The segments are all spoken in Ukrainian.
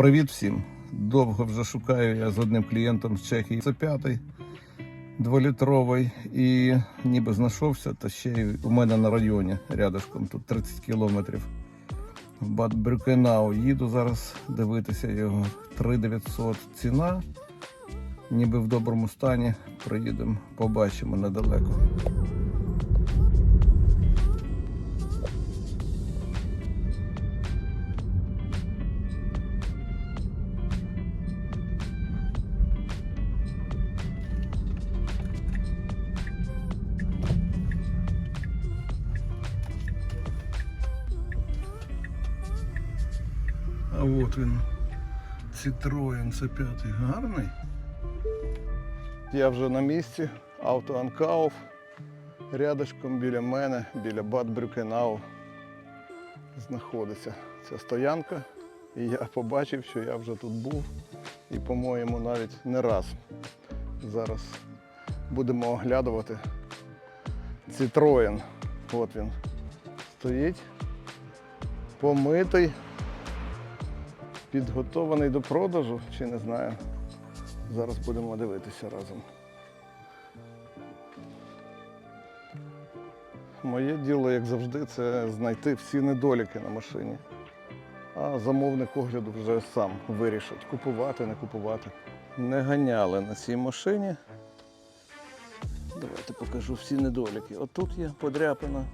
Привіт всім! Довго вже шукаю я з одним клієнтом з Чехії. Це п'ятий дволітровий і ніби знайшовся, та ще й у мене на районі рядышком, тут 30 кілометрів. В Бад Брюкенау їду зараз дивитися його 3900 ціна. Ніби в доброму стані. Приїдемо, побачимо недалеко. От він. Citroen c 5 гарний. Я вже на місці. Авто Анкауф. Рядышком біля мене, біля Бад Брюкенау знаходиться ця стоянка. І я побачив, що я вже тут був. І, по-моєму, навіть не раз. Зараз будемо оглядувати Citroen. От він стоїть. Помитий підготований до продажу, чи не знаю. Зараз будемо дивитися разом. Моє діло, як завжди, це знайти всі недоліки на машині. А замовник огляду вже сам вирішить, купувати, не купувати. Не ганяли на цій машині. Давайте покажу всі недоліки. Отут є подряпина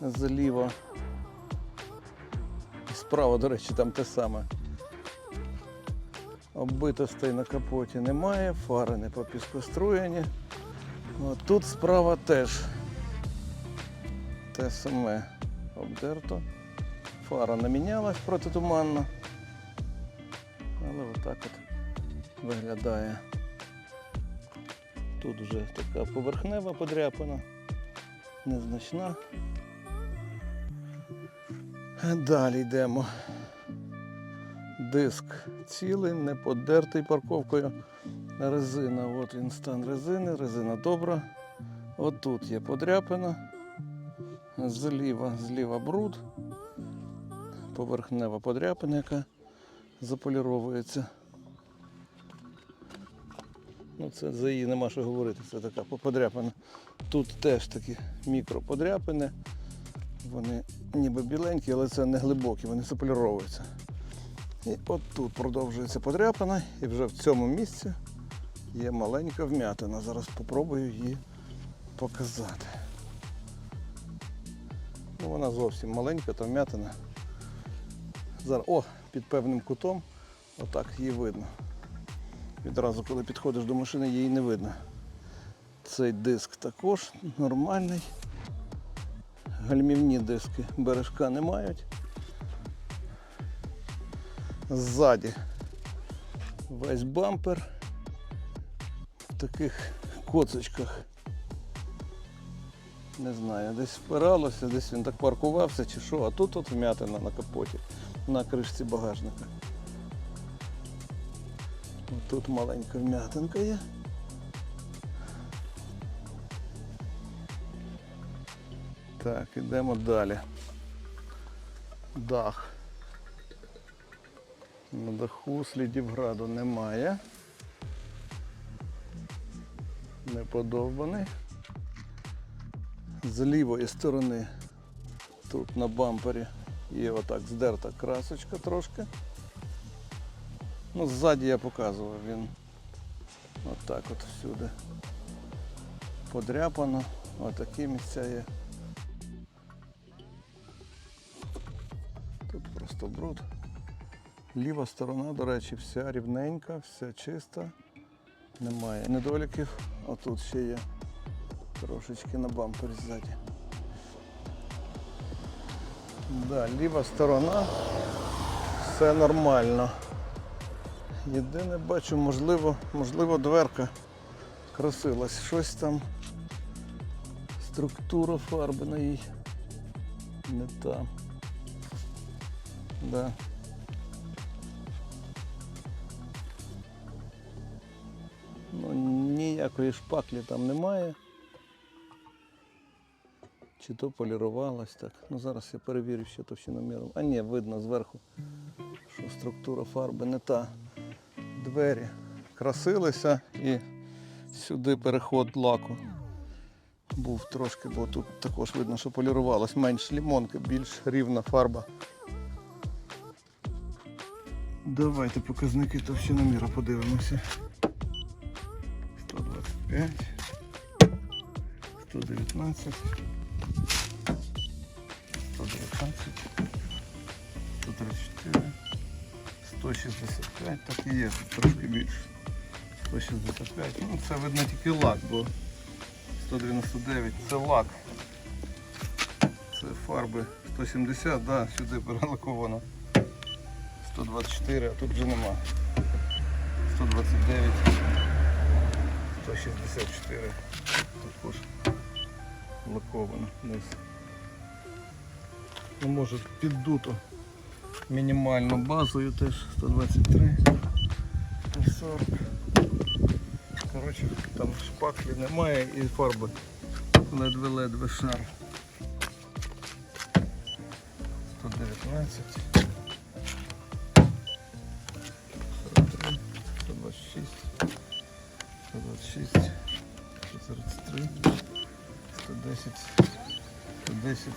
зліва. Справа, до речі, там те саме. Оббитостей на капоті немає, фари не попіскоструєні. От тут справа теж те саме обдерто. Фара не мінялась протитуманно. Але отак от виглядає. Тут вже така поверхнева подряпина, незначна. Далі йдемо. Диск цілий, не подертий парковкою. Резина, от він стан резини, резина добра. Отут є подряпина. Зліва, зліва бруд. Поверхнева подряпина, яка заполіровується. Ну, це за її нема що говорити, це така подряпина. Тут теж такі мікроподряпини. Вони ніби біленькі, але це не глибокі, вони заполіровуються. І от тут продовжується подряпина, і вже в цьому місці є маленька вмятина. Зараз спробую її показати. Ну, вона зовсім маленька, та вмятина. Зараз, о, під певним кутом, отак її видно. Відразу, коли підходиш до машини, її не видно. Цей диск також нормальний. Гальмівні диски бережка не мають. Ззаді весь бампер в таких коцочках. Не знаю, десь впиралося, десь він так паркувався чи що, а тут от вмятина на капоті, на кришці багажника. Тут маленька вмятинка є. Так, ідемо далі. Дах. На даху слідів граду немає. Не подовбаний. З лівої сторони тут на бампері є отак здерта красочка трошки. Ну, ззаді я показував, він отак от всюди подряпано. Отакі місця є. Просто бруд. Ліва сторона, до речі, вся рівненька, вся чиста. Немає недоліків. Отут ще є трошечки на бампері ззаді. Да, ліва сторона, все нормально. Єдине бачу, можливо, можливо, дверка красилась. Щось там. Структура фарби на їй. Не та. Да. Ну, ніякої шпаклі там немає. Чи то полірувалось так. Ну зараз я перевірю ще товщиноміром. А ні, видно зверху, що що структура фарби не та. Двері красилися і сюди переход лаку був трошки, бо тут також видно, що полірувалось менш лімонки, більш рівна фарба. Давайте показники товщиноміра подивимося. 125, 119, 119, 134, 165, так і є, трошки більше. 165. Ну це видно тільки лак, бо 199 це лак. Це фарби 170, да, сюди перелаковано. 124, а тут вже нема. 129, 164. Також лаковано вниз. Ну, може піддуто мінімально базою теж 123, 140. Коротше, там шпаклі немає і фарби ледве-ледве шар. 119. 126, 143, 110, 110,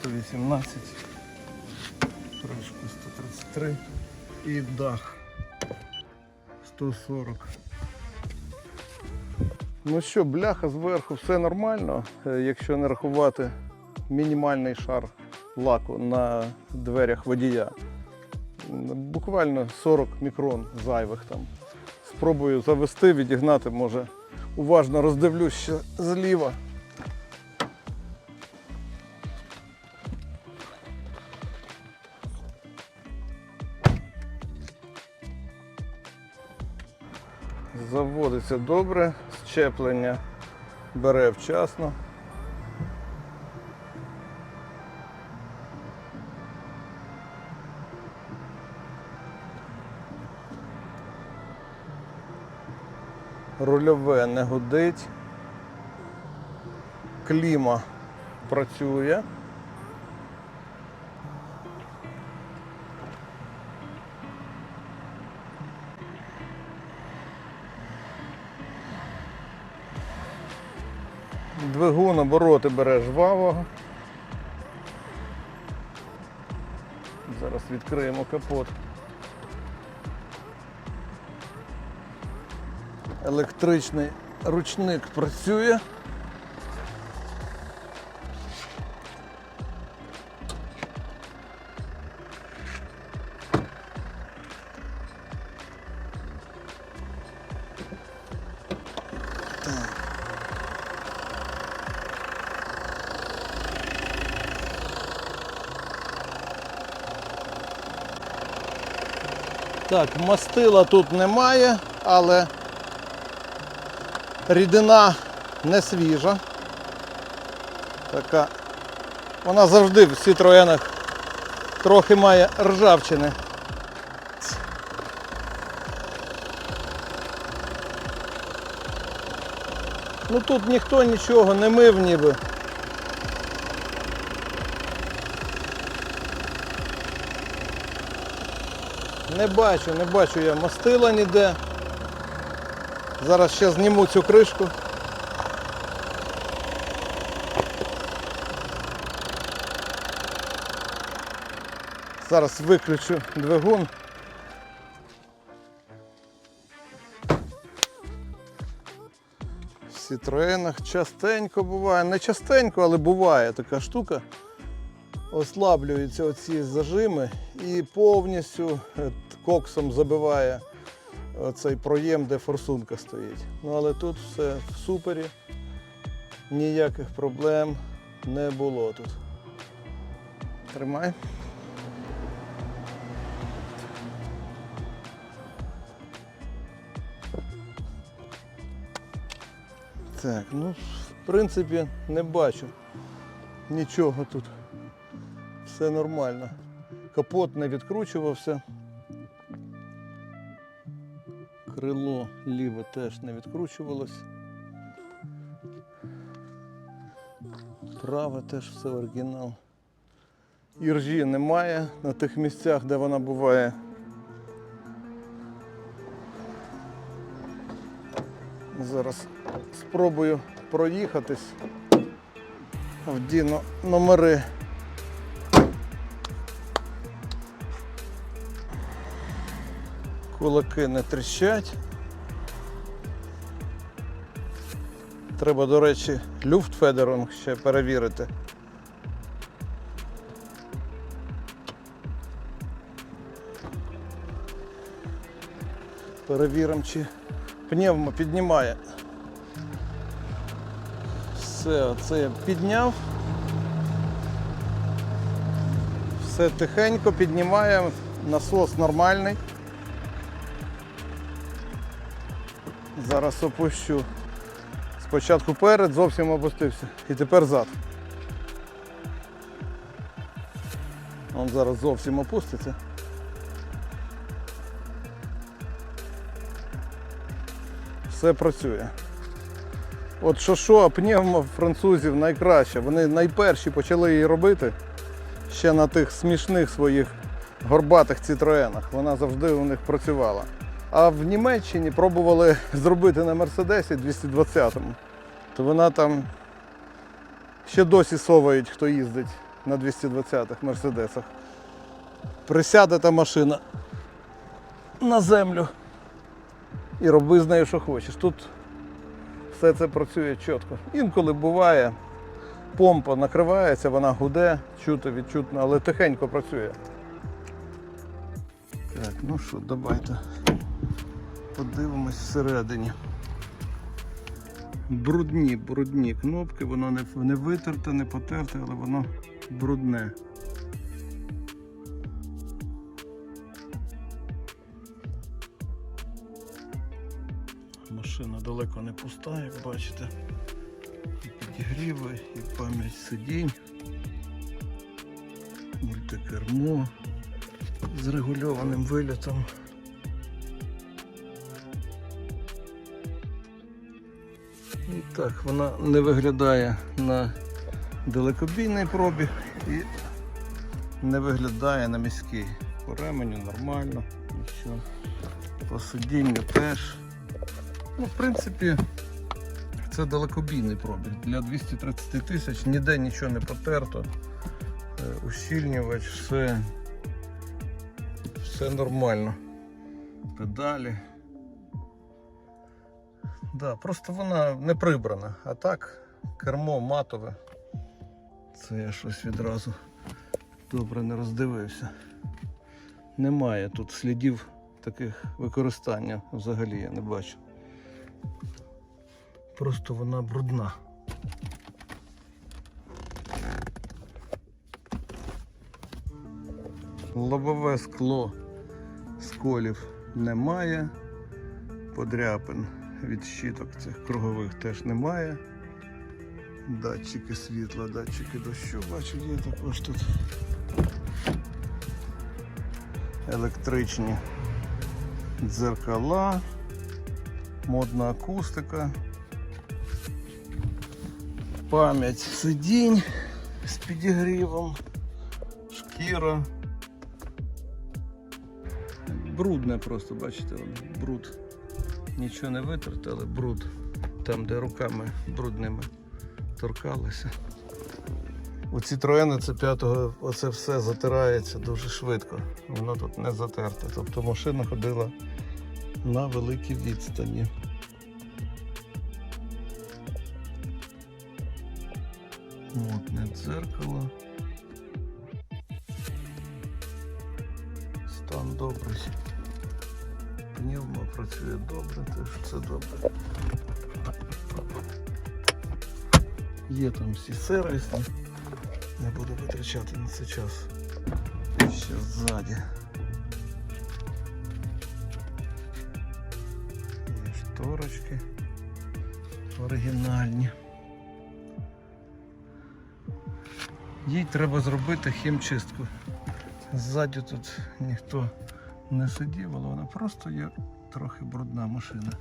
118, кришку 133 і дах 140. Ну що, бляха зверху, все нормально, е, якщо не рахувати мінімальний шар лаку на дверях водія. Буквально 40 мікрон зайвих там. Спробую завести, відігнати, може уважно роздивлюсь ще зліва. Заводиться добре, щеплення бере вчасно. Рульове не гудить. Кліма працює. Двигун обороти бере жваво. Зараз відкриємо капот. Електричний ручник працює. Так, мастила тут немає, але рідина не свіжа. Така. Вона завжди в Citroenах трохи має ржавчини. Ну тут ніхто нічого не мив ніби. Не бачу, не бачу я мастила ніде. Зараз ще зніму цю кришку. Зараз виключу двигун. В Сітроенах частенько буває, не частенько, але буває така штука. Ослаблюються оці зажими і повністю е, коксом забиває оцей проєм, де форсунка стоїть. Ну але тут все в супері, ніяких проблем не було тут. Тримай. Так, ну, в принципі, не бачу нічого тут. Все нормально. Капот не відкручувався. Крило ліве теж не відкручувалось. Праве теж все оригінал. Іржі немає на тих місцях, де вона буває. Зараз спробую проїхатись. Вдіну номери. Кулаки не тріщать. Треба, до речі, люфтфедерунг ще перевірити. Перевіримо, чи пневмо піднімає. Все, це я підняв. Все тихенько піднімає, насос нормальний. Зараз опущу. Спочатку перед, зовсім опустився. І тепер зад. Он зараз зовсім опуститься. Все працює. От що а пневмо французів найкраще. Вони найперші почали її робити ще на тих смішних своїх горбатих цитроенах. Вона завжди у них працювала. А в Німеччині пробували зробити на Мерседесі 220-му. То вона там ще досі совають, хто їздить на 220-х Мерседесах. Присяде та машина на землю і роби з нею, що хочеш. Тут все це працює чітко. Інколи буває, помпа накривається, вона гуде, чути, відчутно, але тихенько працює. Так, ну що, давайте подивимось всередині. Брудні, брудні кнопки, воно не, не витерте, не потерте, але воно брудне. Машина далеко не пуста, як бачите. І підігріви, і пам'ять сидінь, мультикермо з регульованим вильотом. І так, вона не виглядає на далекобійний пробіг і не виглядає на міський. По ременю нормально, нічого. По сидінню теж. Ну, в принципі, це далекобійний пробіг. Для 230 тисяч ніде нічого не потерто. Е, Ущільнювач, все, все нормально. Педалі. Да, просто вона не прибрана. А так, кермо матове. Це я щось відразу добре не роздивився. Немає тут слідів таких використання взагалі я не бачу. Просто вона брудна. Лобове скло сколів немає. Подряпин від щиток цих кругових теж немає. Датчики світла, датчики дощу, бачу, є також тут. Електричні дзеркала, модна акустика, пам'ять сидінь з підігрівом, шкіра. Брудне просто, бачите, бруд. Нічого не витерте, але бруд. Там, де руками брудними торкалися. У Citroen c 5 оце все затирається дуже швидко. Воно тут не затерте. Тобто машина ходила на великій відстані. Мутне дзеркало. Стан добрий. Пневмо працює добре, теж все добре. Є там всі сервісні. Не буду витрачати на це час. Ще ззаді. Є шторочки оригінальні. Їй треба зробити хімчистку. Ззаді тут ніхто не сидів, але вона просто є трохи брудна машина.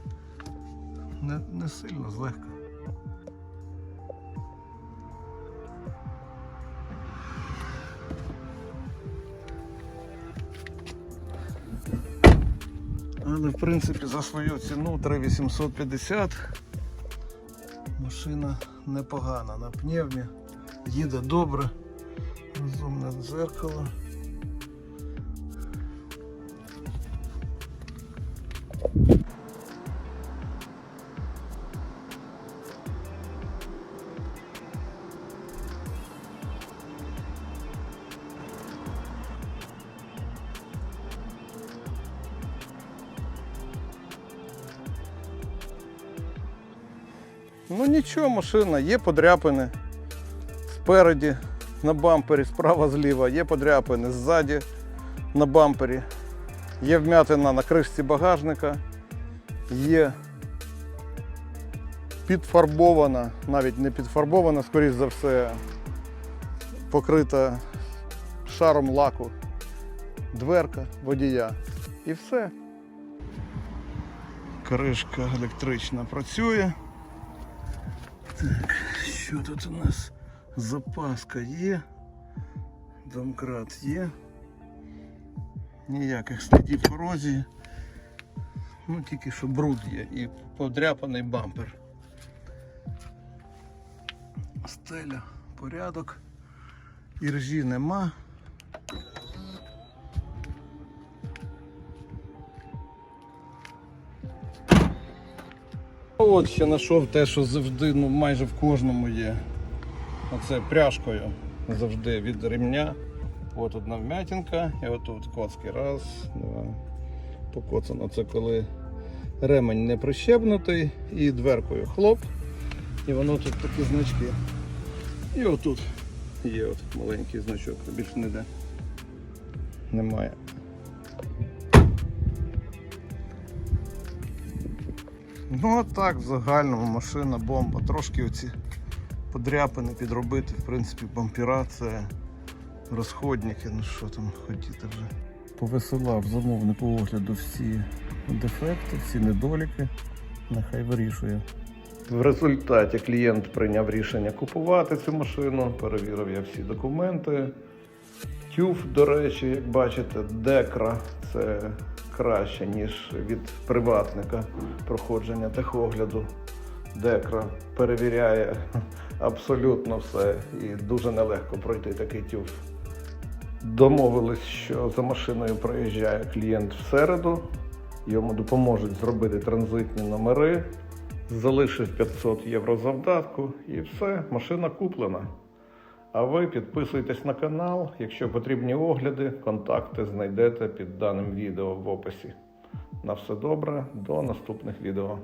Не, не сильно, злегка. Але в принципі за свою ціну 3850 машина непогана на пневмі, їде добре, розумне дзеркало. Ну нічого, машина, є подряпини спереді на бампері, справа зліва, є подряпини ззаді на бампері, є вмятина на кришці багажника, є підфарбована, навіть не підфарбована, скоріш за все, покрита шаром лаку, дверка водія. І все. Кришка електрична працює. Так, що тут у нас? Запаска є. Домкрат є. Ніяких слідів корозії. Ну тільки що бруд є і подряпаний бампер. Стеля, порядок. Іржі нема. От ще знайшов те, що завжди, ну майже в кожному є. Оце пряжкою завжди від ремня. От одна вмятинка і отут коцки. Раз, два. Покоцано. Це коли ремень не прищепнутий і дверкою хлоп. І воно тут такі значки. І отут є от маленький значок, більше ніде немає. Ну а так, в загальному машина бомба. Трошки оці подряпини підробити, в принципі, бампіра це розходники, ну що там хотіти вже. Повисилав замовнику огляду всі дефекти, всі недоліки. Нехай вирішує. В результаті клієнт прийняв рішення купувати цю машину, перевірив я всі документи. TÜV, до речі, як бачите, декра це краще, ніж від приватника проходження техогляду. Декра перевіряє абсолютно все і дуже нелегко пройти такий TÜV. Домовились, що за машиною проїжджає клієнт в середу, йому допоможуть зробити транзитні номери, залишив 500 євро завдатку і все, машина куплена. А ви підписуйтесь на канал. Якщо потрібні огляди, контакти знайдете під даним відео в описі. На все добре, до наступних відео.